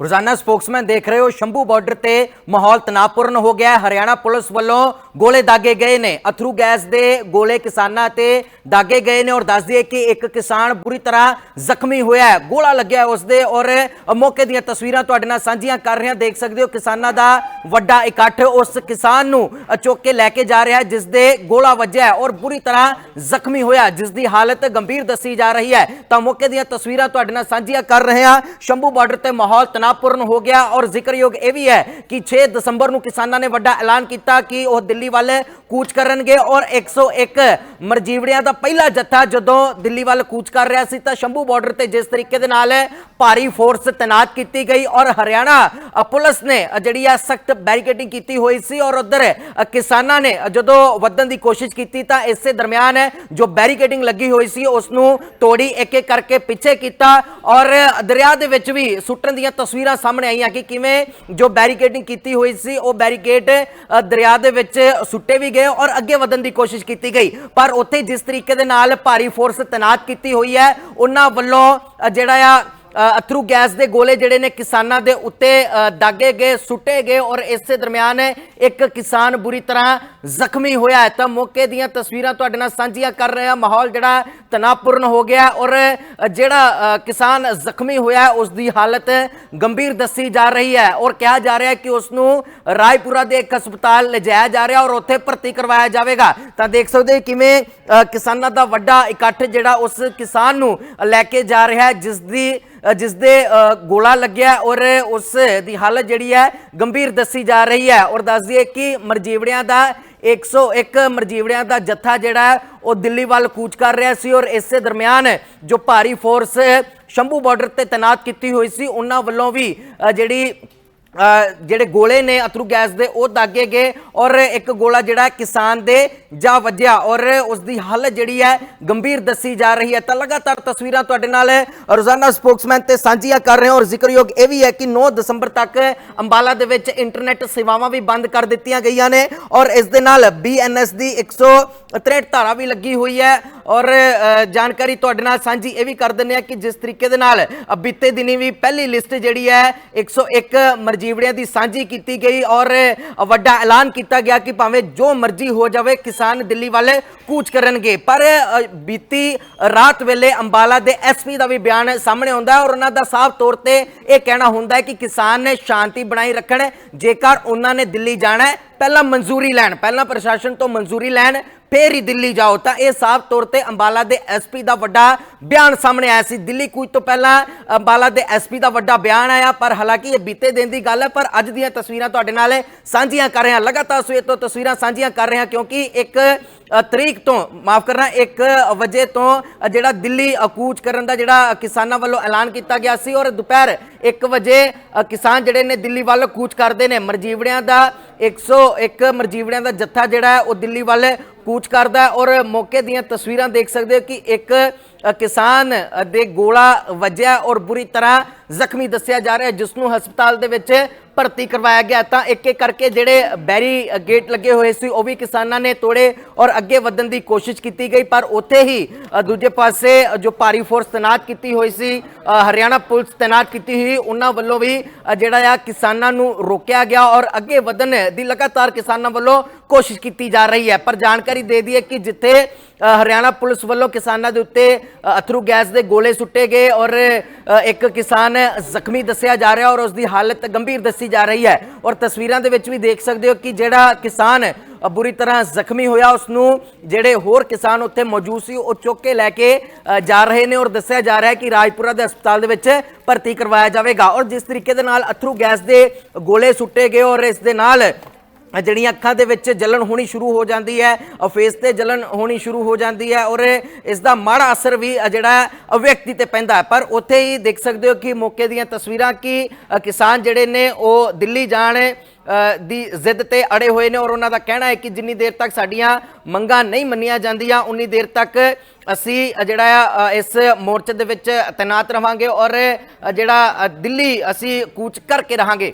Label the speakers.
Speaker 1: ਰੋਜ਼ਾਨਾ ਸਪੋਕਸਮੈਨ ਦੇਖ ਰਹੇ ਹੋ ਸ਼ੰਭੂ ਬਾਰਡਰ ਤੇ ਮਾਹੌਲ ਤਣਾਅਪੂਰਨ ਹੋ ਗਿਆ ਹੈ। ਹਰਿਆਣਾ ਪੁਲਿਸ ਵੱਲੋਂ ਗੋਲੇ ਦਾਗੇ ਗਏ ਨੇ। ਅਥਰੂ ਗੈਸ ਦੇ ਗੋਲੇ ਕਿਸਾਨਾਂ ਤੇ ਦਾਗੇ ਗਏ ਨੇ ਔਰ ਦੱਸ ਦਈਏ ਕਿ ਇੱਕ ਕਿਸਾਨ ਬੁਰੀ ਤਰ੍ਹਾਂ ਜ਼ਖਮੀ ਹੋਇਆ ਹੈ। ਗੋਲਾ ਲੱਗਿਆ ਉਸ ਉਸਦੇ ਔਰ ਮੌਕੇ ਦੀਆਂ ਤਸਵੀਰਾਂ ਤੁਹਾਡੇ ਨਾਲ ਸਾਂਝੀਆਂ ਕਰ ਰਹੇ। ਹਾਂ ਦੇਖ ਸਕਦੇ ਹੋ ਕਿਸਾਨਾਂ ਦਾ ਵੱਡਾ ਇਕੱਠ ਉਸ ਕਿਸਾਨ ਨੂੰ ਚੁੱਕ ਕੇ ਲੈ ਕੇ ਜਾ ਰਿਹਾ ਹੈ ਜਿਸ ਦੇ ਗੋਲਾ ਵੱਜਿਆ ਔਰ ਬੁਰੀ ਤਰ੍ਹਾਂ ਜ਼ਖਮੀ ਹੋਇਆ ਜਿਸ ਦੀ ਹਾਲਤ ਗੰਭੀਰ ਦੱਸੀ ਜਾ ਰਹੀ ਹੈ। ਤਾਂ ਮੌਕੇ ਦੀਆਂ ਤਸਵੀਰਾਂ ਤੁਹਾਡੇ ਨਾਲ ਸਾਂਝੀਆਂ ਕਰ ਰਹੇ ਹਾਂ। ਸ਼ੰਭੂ ਬਾਰਡਰ ਤੇ ਮਾਹੌਲ ਤਣਾਅਪੂਰਨ ਹੋ ਗਿਆ ਔਰ ਜ਼ਿਕਰਯੋਗ ਇਹ ਵੀ ਹੈ ਕਿ 6 ਦਸੰਬਰ ਨੂੰ ਕਿਸਾਨਾਂ ਨੇ ਵੱਡਾ ਐਲਾਨ ਕੀਤਾ ਕਿ ਉਹ ਦਿੱਲੀ ਵੱਲ ਕੂਚ ਕਰਨਗੇ ਔਰ 101 ਮਰਜੀਵੜਿਆਂ ਦਾ ਪਹਿਲਾ ਜੱਥਾ ਜਦੋਂ ਦਿੱਲੀ ਵੱਲ ਕੂਚ ਕਰ ਰਿਹਾ ਸੀ ਤਾਂ ਸ਼ੰਭੂ ਬਾਰਡਰ ਤੇ ਜਿਸ ਤਰੀਕੇ ਦੇ ਨਾਲ ਭਾਰੀ ਫੋਰਸ ਤੈਨਾਤ ਕੀਤੀ ਗਈ ਔਰ ਹਰਿਆਣਾ ਪੁਲਿਸ ਨੇ ਜਿਹੜੀ ਆ ਸਖਤ ਬੈਰੀਕੇਡਿੰਗ ਕੀਤੀ ਹੋਈ ਸੀ ਔਰ ਉਧਰ ਕਿਸਾਨਾਂ ਨੇ ਜਦੋਂ ਵਧਣ ਦੀ ਕੋਸ਼ਿਸ਼ ਕੀਤੀ ਤਾਂ ਇਸੇ ਦਰਮਿਆਨ ਜੋ ਬੈਰੀਕੇਡਿੰਗ ਲੱਗੀ ਹੋਈ ਸੀ ਉਸ ਨੂੰ ਤੋੜੀ ਇੱਕ ਇੱਕ ਕਰਕੇ ਪਿੱਛੇ ਕੀਤਾ ਔਰ ਦਰਿਆ ਦੇ ਵਿੱਚ ਵੀ ਸੁੱਟਣ ਦੀਆਂ ਤਸਵੀਰਾਂ ਸਾਹਮਣੇ ਆਈਆਂ ਕਿ ਕਿਵੇਂ ਜੋ ਬੈਰੀਕੇਡਿੰਗ ਕੀਤੀ ਹੋਈ ਸੀ, ਉਹ ਬੈਰੀਕੇਡ ਦਰਿਆ ਦੇ ਵਿੱਚ ਸੁੱਟੇ ਵੀ ਗਏ ਔਰ ਅੱਗੇ ਵਧਣ ਦੀ ਕੋਸ਼ਿਸ਼ ਕੀਤੀ ਗਈ। ਪਰ ਉੱਥੇ ਜਿਸ ਤਰੀਕੇ ਦੇ ਨਾਲ ਭਾਰੀ ਫੋਰਸ ਤੈਨਾਤ ਕੀਤੀ ਹੋਈ ਹੈ, ਉਹਨਾਂ ਵੱਲੋਂ ਜਿਹੜਾ ਆ ਅਥਰੂ ਗੈਸ ਦੇ ਗੋਲੇ ਜਿਹੜੇ ਨੇ ਕਿਸਾਨਾਂ ਦੇ ਉੱਤੇ ਦਾਗੇ ਗਏ, ਸੁੱਟੇ ਗਏ ਔਰ ਇਸੇ ਦਰਮਿਆਨ ਇੱਕ ਕਿਸਾਨ ਬੁਰੀ ਤਰ੍ਹਾਂ ਜ਼ਖਮੀ ਹੋਇਆ ਹੈ। ਤਾਂ ਮੌਕੇ ਦੀਆਂ ਤਸਵੀਰਾਂ ਤੁਹਾਡੇ ਨਾਲ ਸਾਂਝੀਆਂ ਕਰ ਰਹੇ ਹਾਂ। ਮਾਹੌਲ ਜਿਹੜਾ ਤਣਾਅਪੂਰਨ ਹੋ ਗਿਆ ਔਰ ਜਿਹੜਾ ਕਿਸਾਨ ਜ਼ਖਮੀ ਹੋਇਆ ਹੈ, ਉਸ ਦੀ ਹਾਲਤ ਗੰਭੀਰ ਦੱਸੀ ਜਾ ਰਹੀ ਹੈ ਔਰ ਕਿਹਾ ਜਾ ਰਿਹਾ ਹੈ ਕਿ ਉਸ ਨੂੰ ਰਾਏਪੁਰਾ ਦੇ ਇੱਕ ਹਸਪਤਾਲ ਲਿਜਾਇਆ ਜਾ ਰਿਹਾ ਔਰ ਉੱਥੇ ਭਰਤੀ ਕਰਵਾਇਆ ਜਾਵੇਗਾ। ਤਾਂ ਦੇਖ ਸਕਦੇ ਹੋ ਕਿਵੇਂ ਕਿਸਾਨਾਂ ਦਾ ਵੱਡਾ ਇਕੱਠ ਜਿਹੜਾ ਉਸ ਕਿਸਾਨ ਨੂੰ ਲੈ ਕੇ ਜਾ ਰਿਹਾ ਹੈ ਜਿਸ ਦੀ ਜਿਸ ਦੇ ਗੋਲਾ ਲੱਗਿਆ ਔਰ ਉਸ ਦੀ ਹਾਲਤ ਜਿਹੜੀ ਹੈ ਗੰਭੀਰ ਦੱਸੀ ਜਾ ਰਹੀ ਹੈ ਔਰ ਦੱਸ ਦਈਏ ਕਿ ਮਰਜੀਵੜਿਆਂ ਦਾ 101 ਮਰਜੀਵੜਿਆਂ ਦਾ ਜੱਥਾ ਜਿਹੜਾ ਉਹ ਦਿੱਲੀ ਵੱਲ ਕੂਚ ਕਰ ਰਿਹਾ ਸੀ ਔਰ ਇਸੇ ਦਰਮਿਆਨ ਜੋ ਭਾਰੀ ਫੋਰਸ ਸ਼ੰਭੂ ਬਾਰਡਰ ਤੇ ਤੈਨਾਤ ਕੀਤੀ ਹੋਈ ਸੀ, ਉਹਨਾਂ ਵੱਲੋਂ ਵੀ ਜਿਹੜੀ ਜਿਹੜੇ ਗੋਲੇ ਨੇ ਅਥਰੂ ਗੈਸ ਦੇ, ਉਹ ਦਾਗੇ ਗਏ ਔਰ ਇੱਕ ਗੋਲਾ ਜਿਹੜਾ ਕਿਸਾਨ ਦੇ ਜਾ ਵੱਜਿਆ ਔਰ ਉਸ ਦੀ ਹਾਲਤ ਜਿਹੜੀ ਹੈ ਗੰਭੀਰ ਦੱਸੀ ਜਾ ਰਹੀ ਹੈ। ਤਾਂ ਲਗਾਤਾਰ ਤਸਵੀਰਾਂ ਤੁਹਾਡੇ ਨਾਲ ਰੋਜ਼ਾਨਾ ਸਪੋਕਸਮੈਨ ਤੇ ਸਾਂਝੀਆਂ ਕਰ ਰਹੇ ਹਾਂ ਔਰ ਜ਼ਿਕਰਯੋਗ ਇਹ ਵੀ ਹੈ ਕਿ 9 ਦਸੰਬਰ ਤੱਕ ਅੰਬਾਲਾ ਦੇ ਵਿੱਚ ਇੰਟਰਨੈਟ ਸੇਵਾਵਾਂ ਵੀ ਬੰਦ ਕਰ ਦਿੱਤੀਆਂ ਗਈਆਂ ਨੇ ਔਰ ਇਸ ਦੇ ਨਾਲ ਬੀਐਨਐਸ ਦੀ 163 ਧਾਰਾ ਵੀ ਲੱਗੀ ਹੋਈ ਹੈ ਔਰ ਜਾਣਕਾਰੀ ਤੁਹਾਡੇ ਨਾਲ ਸਾਂਝੀ ਇਹ ਵੀ ਕਰ ਦਿੰਦੇ ਆ ਕਿ ਜਿਸ ਤਰੀਕੇ ਦੇ ਨਾਲ ਬੀਤੇ ਦਿਨੀ ਵੀ ਪਹਿਲੀ ਲਿਸਟ ਜਿਹੜੀ ਹੈ 101 ਮਰਜੀਵੜਿਆਂ ਦੀ ਸਾਂਝੀ ਕੀਤੀ ਗਈ ਔਰ ਵੱਡਾ ਐਲਾਨ ਕੀਤਾ ਗਿਆ ਕਿ ਭਾਵੇਂ ਜੋ ਮਰਜ਼ੀ ਹੋ ਜਾਵੇ, ਕਿਸਾਨ ਦਿੱਲੀ ਵਾਲੇ ਕੂਚ ਕਰਨਗੇ। ਪਰ ਬੀਤੀ ਰਾਤ ਵੇਲੇ ਅੰਬਾਲਾ ਦੇ ਐਸਪੀ ਦਾ ਵੀ ਬਿਆਨ ਸਾਹਮਣੇ ਆਉਂਦਾ ਔਰ ਉਹਨਾਂ ਦਾ ਸਾਫ਼ ਤੌਰ ਤੇ ਇਹ ਕਹਿਣਾ ਹੁੰਦਾ ਹੈ ਕਿ ਕਿਸਾਨ ਨੇ ਸ਼ਾਂਤੀ ਬਣਾਈ ਰੱਖਣ, ਜੇਕਰ ਉਹਨਾਂ ਨੇ ਦਿੱਲੀ ਜਾਣਾ ਪਹਿਲਾਂ ਮਨਜ਼ੂਰੀ ਲੈਣ, ਪਹਿਲਾਂ ਪ੍ਰਸ਼ਾਸਨ ਤੋਂ ਮਨਜ਼ੂਰੀ ਲੈਣ ਫੇਰ ਹੀ ਦਿੱਲੀ ਜਾਓ। ਤਾਂ ਇਹ ਸਾਫ਼ ਤੌਰ ਤੇ ਅੰਬਾਲਾ ਦੇ ਐਸਪੀ ਦਾ ਵੱਡਾ ਬਿਆਨ ਸਾਹਮਣੇ ਆਇਆ ਸੀ। ਦਿੱਲੀ ਕੂਚ ਤੋਂ ਪਹਿਲਾਂ ਅੰਬਾਲਾ ਦੇ ਐਸਪੀ ਦਾ ਵੱਡਾ ਬਿਆਨ ਆਇਆ, ਪਰ ਹਾਲਾਂਕਿ ਇਹ ਬੀਤੇ ਦਿਨ ਦੀ ਗੱਲ ਹੈ, ਪਰ ਅੱਜ ਦੀਆਂ ਤਸਵੀਰਾਂ ਤੁਹਾਡੇ ਨਾਲ ਸਾਂਝੀਆਂ ਕਰ ਰਹੇ। ਹਾਂ ਲਗਾਤਾਰ ਸਵੇਰ ਤੋਂ ਤਸਵੀਰਾਂ ਸਾਂਝੀਆਂ ਕਰ ਰਹੇ ਹਾਂ ਕਿਉਂਕਿ ਇੱਕ ਤਰੀਕ ਤੋਂ, ਮਾਫ ਕਰਨਾ 1 ਵਜੇ ਤੋਂ ਜਿਹੜਾ ਦਿੱਲੀ ਕੂਚ ਕਰਨ ਦਾ ਜਿਹੜਾ ਕਿਸਾਨਾਂ ਵੱਲੋਂ ਐਲਾਨ ਕੀਤਾ ਗਿਆ ਸੀ, ਔਰ ਦੁਪਹਿਰ 1 ਵਜੇ ਕਿਸਾਨ ਜਿਹੜੇ ਨੇ ਦਿੱਲੀ ਵੱਲ ਕੂਚ ਕਰਦੇ ਨੇ। ਮਰਜੀਵੜਿਆਂ ਦਾ 101 ਮਰਜੀਵੜਿਆਂ ਦਾ ਜੱਥਾ ਜਿਹੜਾ ਹੈ, ਉਹ ਦਿੱਲੀ ਵੱਲ ਕੂਚ ਕਰਦਾ ਔਰ ਮੌਕੇ ਦੀਆਂ ਤਸਵੀਰਾਂ ਦੇਖ ਸਕਦੇ ਹੋ ਕਿ ਇੱਕ ਕਿਸਾਨ ਦੇ ਗੋਲਾ ਵੱਜਿਆ ਔਰ ਬੁਰੀ ਤਰ੍ਹਾਂ ਜ਼ਖਮੀ ਦੱਸਿਆ ਜਾ ਰਿਹਾ ਜਿਸ ਨੂੰ ਹਸਪਤਾਲ ਦੇ ਵਿੱਚ ਭਰਤੀ ਕਰਵਾਇਆ ਗਿਆ। ਤਾਂ ਇੱਕ ਇੱਕ ਕਰਕੇ ਜਿਹੜੇ ਬੈਰੀ ਗੇਟ ਲੱਗੇ ਹੋਏ ਸੀ, ਉਹ ਵੀ ਕਿਸਾਨਾਂ ਨੇ ਤੋੜੇ ਔਰ ਅੱਗੇ ਵਧਣ ਦੀ ਕੋਸ਼ਿਸ਼ ਕੀਤੀ ਗਈ। ਪਰ ਉੱਥੇ ਹੀ ਦੂਜੇ ਪਾਸੇ ਜੋ ਭਾਰੀ ਫੋਰਸ ਤੈਨਾਤ ਕੀਤੀ ਹੋਈ ਸੀ ਹਰਿਆਣਾ ਪੁਲਿਸ ਤੈਨਾਤ ਕੀਤੀ ਹੋਈ, ਉਹਨਾਂ ਵੱਲੋਂ ਵੀ ਜਿਹੜਾ ਆ ਕਿਸਾਨਾਂ ਨੂੰ ਰੋਕਿਆ ਗਿਆ ਔਰ ਅੱਗੇ ਵਧਣ ਦੀ ਲਗਾਤਾਰ ਕਿਸਾਨਾਂ ਵੱਲੋਂ ਕੋਸ਼ਿਸ਼ ਕੀਤੀ ਜਾ ਰਹੀ ਹੈ। ਪਰ ਜਾਣਕਾਰੀ ਦੇ ਦਈਏ ਕਿ ਜਿੱਥੇ ਹਰਿਆਣਾ ਪੁਲਿਸ ਵੱਲੋਂ ਕਿਸਾਨਾਂ ਦੇ ਉੱਤੇ ਅਥਰੂ ਗੈਸ ਦੇ ਗੋਲੇ ਸੁੱਟੇ ਗਏ ਔਰ ਇੱਕ ਕਿਸਾਨ ਜ਼ਖਮੀ ਦੱਸਿਆ ਜਾ ਰਿਹਾ ਔਰ ਉਸ ਦੀ ਹਾਲਤ ਗੰਭੀਰ ਦੱਸੀ ਜਾ ਰਹੀ ਹੈ। ਔਰ ਤਸਵੀਰਾਂ ਦੇ ਵਿੱਚ ਵੀ ਦੇਖ ਸਕਦੇ ਹੋ ਕਿ ਜਿਹੜਾ ਕਿਸਾਨ ਬੁਰੀ ਤਰ੍ਹਾਂ ਜ਼ਖਮੀ ਹੋਇਆ ਉਸ ਨੂੰ ਜਿਹੜੇ ਹੋਰ ਕਿਸਾਨ ਉੱਥੇ ਮੌਜੂਦ ਸੀ, ਉਹ ਚੁੱਕ ਕੇ ਲੈ ਕੇ ਜਾ ਰਹੇ ਨੇ ਔਰ ਦੱਸਿਆ ਜਾ ਰਿਹਾ ਹੈ ਕਿ ਰਾਜਪੁਰਾ ਦੇ ਹਸਪਤਾਲ ਦੇ ਵਿੱਚ ਭਰਤੀ ਕਰਵਾਇਆ ਜਾਵੇਗਾ। ਔਰ ਜਿਸ ਤਰੀਕੇ ਦੇ ਨਾਲ ਅਥਰੂ ਗੈਸ ਦੇ ਗੋਲੇ ਸੁੱਟੇ ਗਏ ਔਰ ਇਸ ਦੇ ਨਾਲ ਜਿਹੜੀਆਂ ਅੱਖਾਂ ਦੇ ਵਿੱਚ ਜਲਨ ਹੋਣੀ ਸ਼ੁਰੂ ਹੋ ਜਾਂਦੀ ਹੈ ਅ ਫੇਸ ਤੇ ਜਲਨ ਹੋਣੀ ਸ਼ੁਰੂ ਹੋ ਜਾਂਦੀ ਹੈ ਔਰ ਇਸ ਦਾ ਮਾੜਾ ਅਸਰ ਵੀ ਜਿਹੜਾ ਵਿਅਕਤੀ ਤੇ ਪੈਂਦਾ ਪਰ ਉੱਥੇ ਹੀ ਦੇਖ ਸਕਦੇ ਹੋ ਕਿ ਮੌਕੇ ਦੀਆਂ ਤਸਵੀਰਾਂ ਕਿ ਕਿਸਾਨ ਜਿਹੜੇ ਨੇ, ਉਹ ਦਿੱਲੀ ਜਾਣ ਦੀ ਜ਼ਿੱਦ ਤੇ ਅੜੇ ਹੋਏ ਨੇ ਔਰ ਉਹਨਾਂ ਦਾ ਕਹਿਣਾ ਹੈ ਕਿ ਜਿੰਨੀ ਦੇਰ ਤੱਕ ਸਾਡੀਆਂ ਮੰਗਾਂ ਨਹੀਂ ਮੰਨੀਆਂ ਜਾਂਦੀਆਂ, ਉਨੀ ਦੇਰ ਤੱਕ ਅਸੀਂ ਜਿਹੜਾ ਆ ਇਸ ਮੋਰਚੇ ਦੇ ਵਿੱਚ ਤੈਨਾਤ ਰਵਾਂਗੇ ਔਰ ਜਿਹੜਾ ਦਿੱਲੀ ਅਸੀਂ ਕੂਚ ਕਰਕੇ ਰਹਾਂਗੇ।